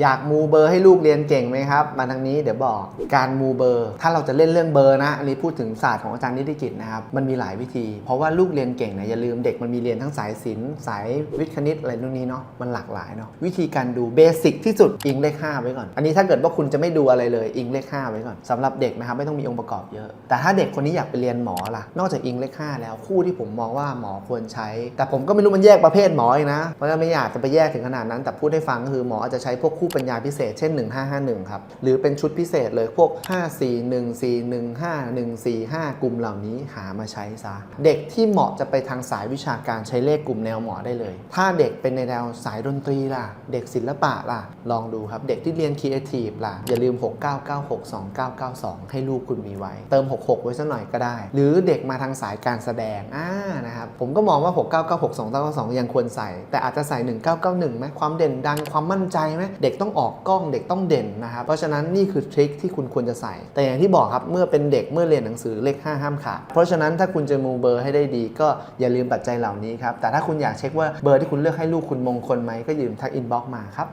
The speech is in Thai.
อยากมูเบอร์ให้ลูกเรียนเก่งไหมครับ มาทางนี้เดี๋ยวบอกการมูเบอร์ ถ้าเราจะเล่นเรื่องเบอร์นะ อันนี้พูดถึงศาสตร์ของอาจารย์นิติกิจนะครับ มันมีหลายวิธี เพราะว่าลูกเรียนเก่งเนี่ยอย่าลืมเด็กมันมีเรียนทั้งสายศิลป์สายวิทย์คณิตอะไรนู่นนี้เนาะมันหลากหลายเนาะวิธีการดูเบสิกที่สุดอิงเลข5ไว้ก่อน อันนี้ถ้าเกิดว่าคุณจะไม่ดูอะไรเลยอิงเลข5ไว้ก่อนสำหรับเด็กนะครับไม่ต้องมีองค์ประกอบเยอะ แต่ถ้าเด็กคนนี้อยากไปเรียนหมอล่ะนอกจากอิงเลข5แล้วคู่ที่ผมมองว่าหมอควรใช้ แต่ผมก็ไม่รู้มันแยกประเภทหมออีกนะเพราะฉะนั้นไม่อยากจะไปแยกถึงขนาดนั้น แต่พูดให้ฟังก็คือหมออาจจะใช้พวกคู่ปัญญาพิเศษเช่น 1551 ครับ หรือเป็นชุดพิเศษเลยพวก 541415145 กลุ่มเหล่านี้หามาใช้ซะ เด็กที่เหมาะจะไปทางสายวิชาการใช้เลขกลุ่มแนวหมอได้เลย ถ้าเด็กเป็นในแนวสายดนตรีล่ะ เด็กศิลปะล่ะ ลองดูครับเด็กที่เรียนครีเอทีฟล่ะ อย่าลืม 69962992ให้ลูกคุณมีไว้ เติม 66 ไว้สักหน่อยก็ได้ หรือเด็กมาทางสายการแสดงอ่านะครับผมก็มองว่า 69962992 ยังควรใส่ แต่อาจจะใส่ 1991ไหมความเด่นดังความมั่นใจไหมเด็กต้องออกกล้องเด็กต้องเด่นนะครับเพราะฉะนั้นนี่คือทริคที่คุณควรจะใส่ แต่อย่างที่บอกครับเมื่อเป็นเด็กเมื่อเรียนหนังสือเลข 5 ห้ามขาดเพราะฉะนั้นถ้าคุณจะมูเบอร์ให้ได้ดี ก็อย่าลืมปัจจัยเหล่านี้ครับแต่ถ้าคุณอยากเช็คว่าเบอร์ที่คุณเลือกให้ลูกคุณมงคลไหมก็อย่าลืมทักอินบ็อกมาครับ